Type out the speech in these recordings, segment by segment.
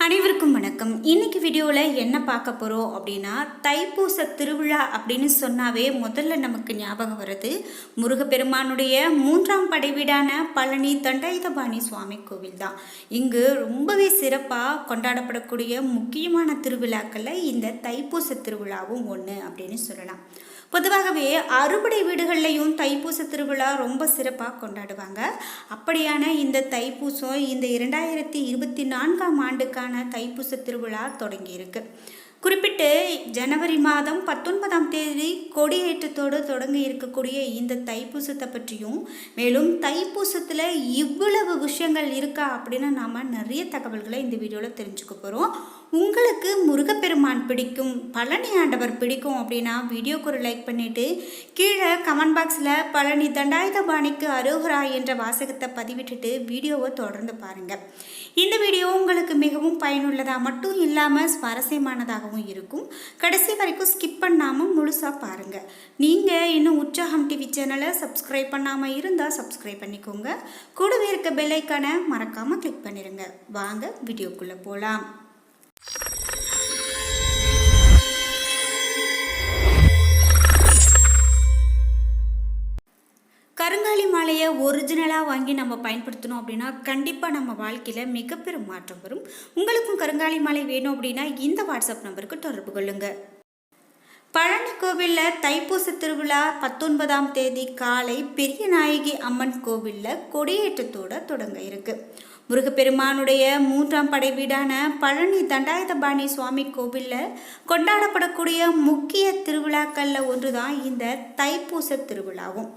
அனைவருக்கும் வணக்கம். இன்னைக்கு வீடியோவில் என்ன பார்க்க போகிறோம் அப்படின்னா தைப்பூச திருவிழா அப்படின்னு சொன்னாவே முதல்ல நமக்கு ஞாபகம் வருது முருகப்பெருமானுடைய மூன்றாம் படைவீடான பழனி தண்டாயுதபாணி சுவாமி கோவில் தான் இங்கு ரொம்பவே சிறப்பாக கொண்டாடப்படக்கூடிய முக்கியமான திருவிழாக்களில் இந்த தைப்பூச திருவிழாவும் ஒன்று அப்படின்னு சொல்லலாம். பொதுவாகவே அறுபடை வீடுகள்லையும் தைப்பூச திருவிழா ரொம்ப சிறப்பாக கொண்டாடுவாங்க. அப்படியான இந்த தைப்பூசம் இந்த இரண்டாயிரத்தி இருபத்தி நான்காம் ஆண்டுக்கான தைப்பூச திருவிழா தொடங்கியிருக்கு. குறிப்பிட்டு ஜனவரி மாதம் பத்தொன்பதாம் தேதி கொடியேற்றத்தோடு தொடங்கி இருக்கக்கூடிய இந்த தைப்பூசத்தை பற்றியும் மேலும் தைப்பூசத்தில் இவ்வளவு விஷயங்கள் இருக்கா அப்படின்னு நாம் நிறைய தகவல்களை இந்த வீடியோவில் தெரிஞ்சுக்க போகிறோம் உங்களுக்கு முருகப்பெருமான் பிடிக்கும் பழனி ஆண்டவர் பிடிக்கும் அப்படின்னா வீடியோக்கு ஒரு லைக் பண்ணிவிட்டு கீழே கமெண்ட் பாக்ஸில் பழனி தண்டாயுதபாணிக்கு அருகரா என்ற வாசகத்தை பதிவிட்டுட்டு வீடியோவை தொடர்ந்து பாருங்கள் இந்த வீடியோ உங்களுக்கு மிகவும் பயனுள்ளதாக மட்டும் இல்லாமல் சுவாரஸ்யமானதாகவும் இருக்கும். கடைசி வரைக்கும் ஸ்கிப் பண்ணாமல் முழுசாக பாருங்கள் நீங்கள் இன்னும் உற்சாகம் டிவி சேனலை சப்ஸ்கிரைப் பண்ணாமல் இருந்தால் சப்ஸ்கிரைப் பண்ணிக்கோங்க. கூடவே இருக்க பெல்லைக்கான மறக்காமல் கிளிக் பண்ணிடுங்க வாங்க வீடியோக்குள்ளே போகலாம் ஒரிஜினலாக வாங்கி நம்ம பயன்படுத்தணும் அப்படின்னா கண்டிப்பாக நம்ம வாழ்க்கையில் மிகப்பெரும் மாற்றம் வரும். உங்களுக்கும் கருங்காலி மாலை வேணும் அப்படின்னா இந்த வாட்ஸ்அப் நம்பருக்கு தொடர்பு கொள்ளுங்கள் பழனி கோவிலில் தைப்பூச திருவிழா பத்தொன்பதாம் தேதி காலை பெரிய நாயகி அம்மன் கோவிலில் கொடியேற்றத்தோட தொடங்க இருக்குது முருகப்பெருமானுடைய மூன்றாம் படை வீடான பழனி தண்டாயுதபாணி சுவாமி கோவிலில் கொண்டாடப்படக்கூடிய முக்கிய திருவிழாக்களில் ஒன்று தான் இந்த தைப்பூச திருவிழாவும்.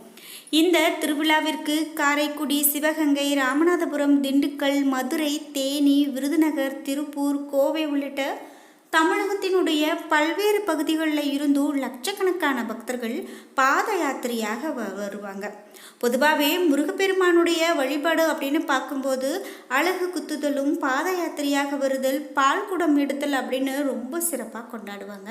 இந்த திருவிழாவிற்கு காரைக்குடி சிவகங்கை ராமநாதபுரம் திண்டுக்கல் மதுரை தேனி விருதுநகர் திருப்பூர் கோவை உள்ளிட்ட தமிழகத்தினுடைய பல்வேறு பகுதிகளில் இருந்தும் லட்சக்கணக்கான பக்தர்கள் பாத யாத்திரையாக வ வருவாங்க. பொதுவாகவே முருகப்பெருமானுடைய வழிபாடு அப்படின்னு பார்க்கும்போது அழகு குத்துதலும் பாத யாத்திரையாக வருதல் பால் குடம் எடுத்தல் அப்படின்னு ரொம்ப சிறப்பாக கொண்டாடுவாங்க.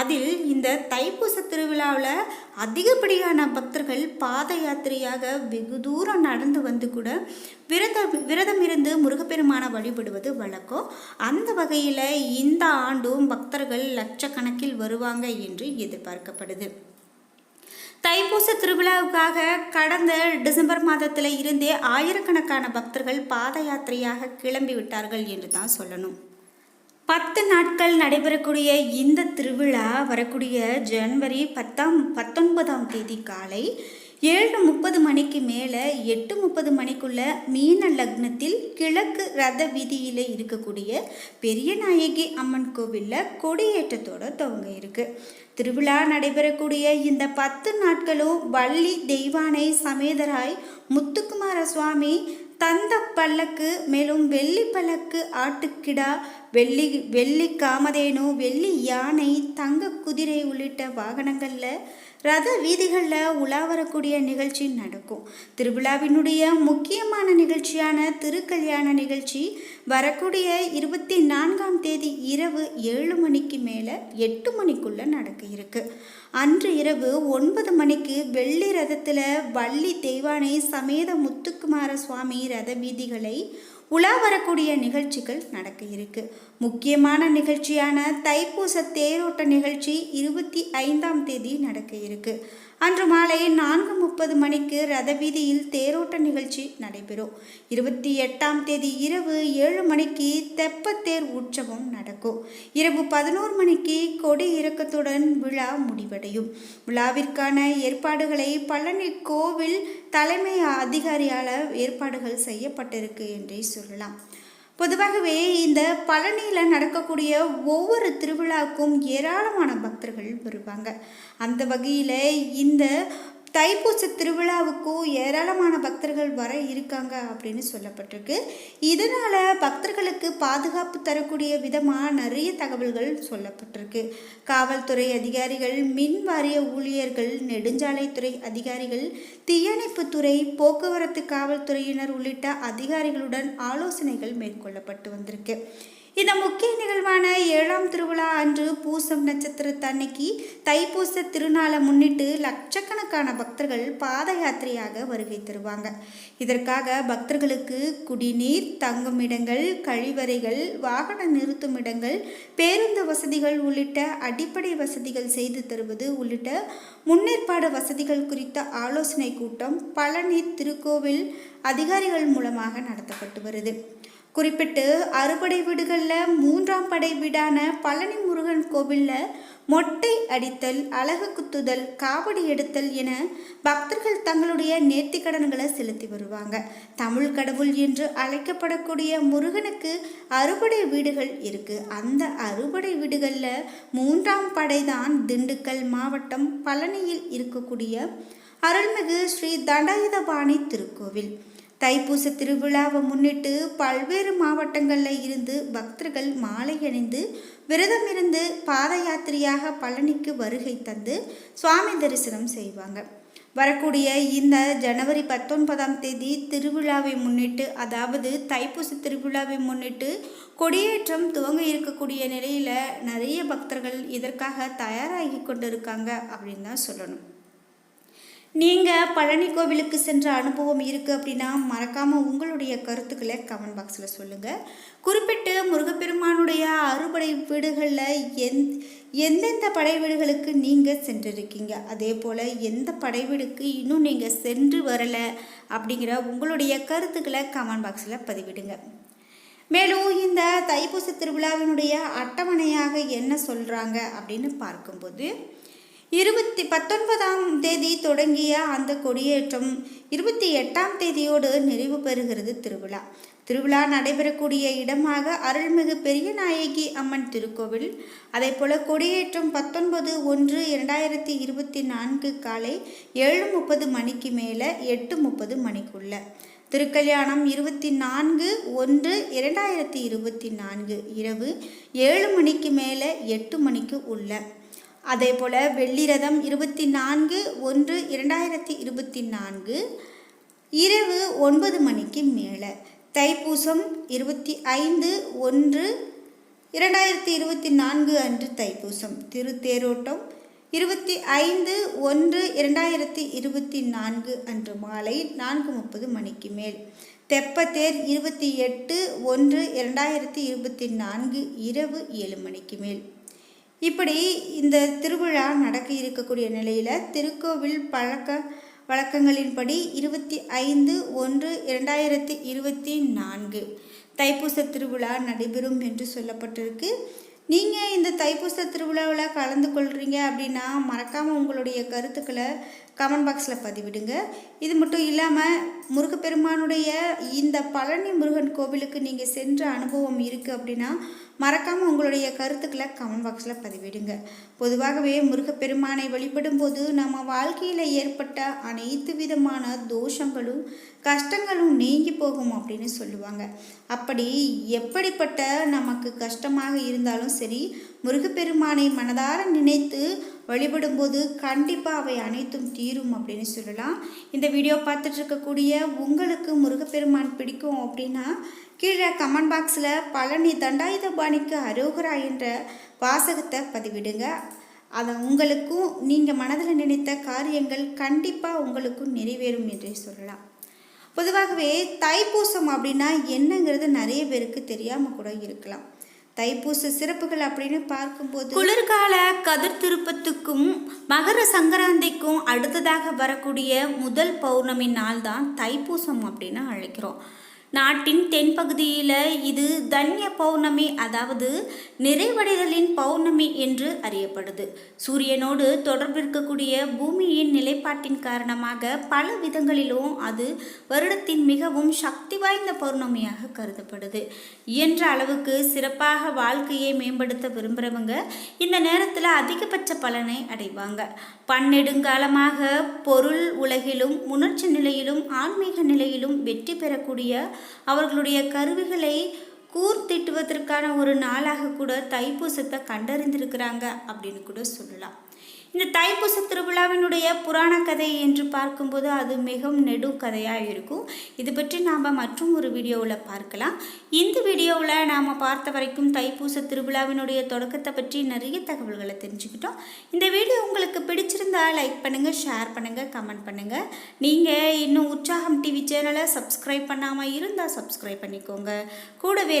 அதில் இந்த தைப்பூச திருவிழாவில் அதிகப்படியான பக்தர்கள் பாத யாத்திரையாக வெகு தூரம் நடந்து வந்து கூட விரத விரதம் இருந்து முருகப்பெருமானை வழிபடுவது வழக்கம். அந்த வகையில் இந்த ஆண்டும் பக்தர்கள் லட்சக்கணக்கில் வருவாங்க என்று எதிர்பார்க்கப்படுது. தைப்பூச திருவிழாவுக்காக கடந்த டிசம்பர் மாதத்தில் இருந்தே ஆயிரக்கணக்கான பக்தர்கள் பாத யாத்திரையாக கிளம்பி விட்டார்கள் என்று தான் சொல்லணும். பத்து நாட்கள் நடைபெறக்கூடிய இந்த திருவிழா வரக்கூடிய ஜனவரி பத்தாம் பத்தொன்பதாம் தேதி காலை ஏழு முப்பது மணிக்கு மேலே எட்டு முப்பது மணிக்குள்ள மீன லக்னத்தில் கிழக்கு ரத வீதியில் இருக்கக்கூடிய பெரிய நாயகி அம்மன் கோவிலில் கொடியேற்றத்தோட துவங்க இருக்கு. திருவிழா நடைபெறக்கூடிய இந்த பத்து நாட்களும் வள்ளி தெய்வானை சமேதராய் முத்துக்குமார சுவாமி தந்த பல்லக்கு மேலும் வெள்ளி பல்லக்கு ஆட்டுக்கிடா வெள்ளி வெள்ளி காமதேனு வெள்ளி யானை தங்க குதிரை உள்ளிட்ட வாகனங்களில் ரத வீதிகளில் உலா வரக்கூடிய நிகழ்ச்சி நடக்கும். திருவிழாவினுடைய முக்கியமான நிகழ்ச்சியான திருக்கல்யாண நிகழ்ச்சி வரக்கூடிய இருபத்தி நான்காம் தேதி இரவு ஏழு மணிக்கு மேலே எட்டு மணிக்குள்ளே நடக்க இருக்கு. அன்று இரவு ஒன்பது மணிக்கு வெள்ளி ரதத்தில் வள்ளி தெய்வானை சமேத முத்துக்குமார சுவாமி ரத வீதிகளை உலா வரக்கூடிய நிகழ்ச்சிகள் நடக்க இருக்குது முக்கியமான நிகழ்ச்சியான தைப்பூச தேரோட்ட நிகழ்ச்சி இருபத்தி ஐந்தாம் தேதி நடக்க இருக்கு. அன்று மாலை நான்கு முப்பது மணிக்கு ரதவீதியில் தேரோட்ட நிகழ்ச்சி நடைபெறும். இருபத்தி எட்டாம் தேதி இரவு ஏழு மணிக்கு தெப்பத்தேர் உற்சவம் நடக்கும். இரவு பதினோரு மணிக்கு கொடி இறக்கத்துடன் விழா முடிவடையும். விழாவிற்கான ஏற்பாடுகளை பழனி கோவில் தலைமை அதிகாரியால் ஏற்பாடுகள் செய்யப்பட்டிருக்கு என்றே சொல்லலாம். பொதுவாகவே இந்த பழனியில் நடக்கக்கூடிய ஒவ்வொரு திருவிழாவுக்கும் ஏராளமான பக்தர்கள் வருவாங்க. அந்த வகையில் இந்த தைப்பூச திருவிழாவுக்கும் ஏராளமான பக்தர்கள் வர இருக்காங்க அப்படின்னு சொல்லப்பட்டிருக்கு. இதனால் பக்தர்களுக்கு பாதுகாப்பு தரக்கூடிய விதமாக நிறைய தகவல்கள் சொல்லப்பட்டிருக்கு. காவல்துறை அதிகாரிகள் மின் வாரிய ஊழியர்கள் நெடுஞ்சாலைத்துறை அதிகாரிகள் தீயணைப்புத்துறை போக்குவரத்து காவல்துறையினர் உள்ளிட்ட அதிகாரிகளுடன் ஆலோசனைகள் மேற்கொள்ளப்பட்டு வந்திருக்கு. இந்த முக்கிய நிகழ்வான பூசம் நட்சத்திரத்து அன்னைக்கு தைப்பூச திருநாளை முன்னிட்டு லட்சக்கணக்கான பக்தர்கள் பாத யாத்திரையாக வருகை தருவாங்க. இதற்காக பக்தர்களுக்கு குடிநீர் தங்கும் இடங்கள் கழிவறைகள் வாகன நிறுத்தும் இடங்கள் பேருந்து வசதிகள் உள்ளிட்ட அடிப்படை வசதிகள் செய்து தருவது உள்ளிட்ட முன்னேற்பாடு வசதிகள் குறித்த ஆலோசனை கூட்டம் பழனி திருக்கோவில் அதிகாரிகள் மூலமாக நடத்தப்பட்டு வருது. குறிப்பிட்டு அறுபடை வீடுகளில் மூன்றாம் படை வீடான பழனி முருகன் கோவிலில் மொட்டை அடித்தல் அழகு குத்துதல் காவடி எடுத்தல் என பக்தர்கள் தங்களுடைய நேர்த்திக்கடன்களை செலுத்தி வருவாங்க. தமிழ் கடவுள் என்று அழைக்கப்படக்கூடிய முருகனுக்கு அறுபடை வீடுகள் இருக்கு. அந்த அறுபடை வீடுகளில் மூன்றாம் படை தான் திண்டுக்கல் மாவட்டம் பழனியில் இருக்கக்கூடிய அருள்மிகு ஸ்ரீ தண்டாயுதபாணி திருக்கோவில். தைப்பூச திருவிழாவை முன்னிட்டு பல்வேறு மாவட்டங்களில் இருந்து பக்தர்கள் மாலை அணிந்து விரதம் இருந்து பாத யாத்திரையாக பழனிக்கு வருகை தந்து சுவாமி தரிசனம் செய்வாங்க. வரக்கூடிய இந்த ஜனவரி பத்தொன்பதாம் தேதி திருவிழாவை முன்னிட்டு அதாவது தைப்பூச திருவிழாவை முன்னிட்டு கொடியேற்றம் துவங்க இருக்கக்கூடிய நிலையில் நிறைய பக்தர்கள் இதற்காக தயாராகி கொண்டிருக்காங்க அப்படின்னு தான் சொல்லணும். நீங்கள் பழனி கோவிலுக்கு சென்ற அனுபவம் இருக்குது அப்படின்னா மறக்காமல் உங்களுடைய கருத்துக்களை கமெண்ட் பாக்ஸில் சொல்லுங்கள் குறிப்பிட்டு முருகப்பெருமானுடைய அறுபடை வீடுகளில் எந் எந்தெந்த படை வீடுகளுக்கு நீங்கள் சென்றிருக்கீங்க? அதே போல் எந்த படை வீடுக்கு இன்னும் நீங்கள் சென்று வரலை அப்படிங்கிற உங்களுடைய கருத்துக்களை கமெண்ட் பாக்ஸில் பதிவிடுங்க. மேலும் இந்த தைப்பூச திருவிழாவினுடைய அட்டவணையாக என்ன சொல்கிறாங்க அப்படின்னு பார்க்கும்போது இருபத்தி பத்தொன்பதாம் தேதி தொடங்கிய அந்த கொடியேற்றம் இருபத்தி எட்டாம் தேதியோடு நிறைவு பெறுகிறது திருவிழா. திருவிழா நடைபெறக்கூடிய இடமாக அருள்மிகு பெரிய நாயகி அம்மன் திருக்கோவில் அதே போல கொடியேற்றம் பத்தொன்பது ஒன்று இரண்டாயிரத்தி இருபத்தி நான்கு காலை ஏழு முப்பது மணிக்கு மேலே எட்டு முப்பது மணிக்குள்ள. திருக்கல்யாணம் இருபத்தி நான்கு ஒன்று இரண்டாயிரத்தி இருபத்தி நான்கு இரவு ஏழு மணிக்கு மேலே எட்டு மணிக்கு உள்ள. அதே போல் வெள்ளிரதம் இருபத்தி நான்கு ஒன்று இரண்டாயிரத்தி இருபத்தி நான்கு இரவு ஒன்பது மணிக்கு மேலே. தைப்பூசம் இருபத்தி ஐந்து ஒன்று இரண்டாயிரத்தி இருபத்தி நான்கு அன்று தைப்பூசம். திருத்தேரோட்டம் இருபத்தி ஐந்து ஒன்று இரண்டாயிரத்தி இருபத்தி நான்கு அன்று மாலை நான்கு முப்பது மணிக்கு மேல். தெப்பத்தேர் இருபத்தி எட்டு ஒன்று இரண்டாயிரத்தி இருபத்தி நான்கு இரவு ஏழு மணிக்கு மேல். இப்படி இந்த திருவிழா நடக்க இருக்கக்கூடிய நிலையில் திருக்கோவில் பழக்க வழக்கங்களின்படி இருபத்தி ஐந்து ஒன்று இரண்டாயிரத்தி இருபத்தி நான்கு தைப்பூச திருவிழா நடைபெறும் என்று சொல்லப்பட்டிருக்கு. நீங்கள் இந்த தைப்பூச திருவிழாவில் கலந்து கொள்கிறீங்க அப்படின்னா மறக்காமல் உங்களுடைய கருத்துக்களை கமெண்ட் பாக்ஸில் பதிவிடுங்க. இது மட்டும் இல்லாமல் முருகப்பெருமானுடைய இந்த பழனி முருகன் கோவிலுக்கு நீங்கள் சென்ற அனுபவம் இருக்குது அப்படின்னா மறக்காமல் உங்களுடைய கருத்துக்களை கமெண்ட் பாக்ஸில் பதிவிடுங்க. பொதுவாகவே முருகப்பெருமானை வழிபடும் போது நம்ம வாழ்க்கையில் ஏற்பட்ட அனைத்து விதமான தோஷங்களும் கஷ்டங்களும் நீங்கி போகும் அப்படின்னு சொல்லுவாங்க. அப்படி எப்படிப்பட்ட நமக்கு கஷ்டமாக இருந்தாலும் சரி முருகப்பெருமானை மனதார நினைத்து வழிபடும்போது கண்டிப்பாக அவை அனைத்தும் தீரும் அப்படின்னு சொல்லலாம். இந்த வீடியோ பார்த்துட்டு இருக்கக்கூடிய உங்களுக்கு முருகப்பெருமான் பிடிக்கும் அப்படின்னா கீழே கமெண்ட் பாக்ஸில் பழனி தண்டாயுதபாணிக்கு அரோகரா என்ற வாசகத்தை பதிவிடுங்க. அதை உங்களுக்கும் நீங்கள் மனதில் நினைத்த காரியங்கள் கண்டிப்பாக உங்களுக்கும் நிறைவேறும் என்றே சொல்லலாம். பொதுவாகவே தைப்பூசம் அப்படின்னா என்னங்கிறது நிறைய பேருக்கு தெரியாமல் கூட இருக்கலாம். தைப்பூச சிறப்புகள் அப்படின்னு பார்க்கும்போது குளிர்கால கதிர் திருப்பத்துக்கும் மகர சங்கராந்திக்கும் அடுத்ததாக வரக்கூடிய முதல் பௌர்ணமி நாள் தான் தைப்பூசம் அப்படின்னு அழைக்கிறோம். நாட்டின் தென்பகுதியில் இது தன்ய பௌர்ணமி அதாவது நிறைவடைதலின் பௌர்ணமி என்று அறியப்படுது. சூரியனோடு தொடர்பு இருக்கக்கூடிய பூமியின் நிலைப்பாட்டின் காரணமாக பல விதங்களிலும் அது வருடத்தின் மிகவும் சக்தி வாய்ந்த பௌர்ணமியாக கருதப்படுது. இயன்ற அளவுக்கு சிறப்பாக வாழ்க்கையை மேம்படுத்த விரும்புகிறவங்க இந்த நேரத்தில் அதிகபட்ச பலனை அடைவாங்க. பன்னெடுங்காலமாக பொருள் உலகிலும் உணர்ச்சி நிலையிலும் ஆன்மீக நிலையிலும் வெற்றி பெறக்கூடிய அவர்களுடைய கருவிகளை கூர் திட்டுவதற்கான ஒரு நாளாக கூட தைப்பூசத்தை கண்டறிந்திருக்கிறாங்க அப்படின்னு கூட சொல்லலாம். இந்த தைப்பூச திருவிழாவினுடைய புராண கதை என்று பார்க்கும்போது அது மிகவும் நெடு கதையாக இருக்கும். இது பற்றி நாம் மற்றும் ஒரு வீடியோவில் பார்க்கலாம். இந்த வீடியோவில் நாம் பார்த்த வரைக்கும் தைப்பூச திருவிழாவினுடைய தொடக்கத்தை பற்றி நிறைய தகவல்களை தெரிஞ்சுக்கிட்டோம். இந்த வீடியோ உங்களுக்கு பிடிச்சிருந்தா லைக் பண்ணுங்கள் ஷேர் பண்ணுங்கள் கமெண்ட் பண்ணுங்கள் நீங்கள் இன்னும் உற்சாகம் டிவி சேனலை சப்ஸ்கிரைப் பண்ணாமல் இருந்தால் சப்ஸ்கிரைப் பண்ணிக்கோங்க. கூடவே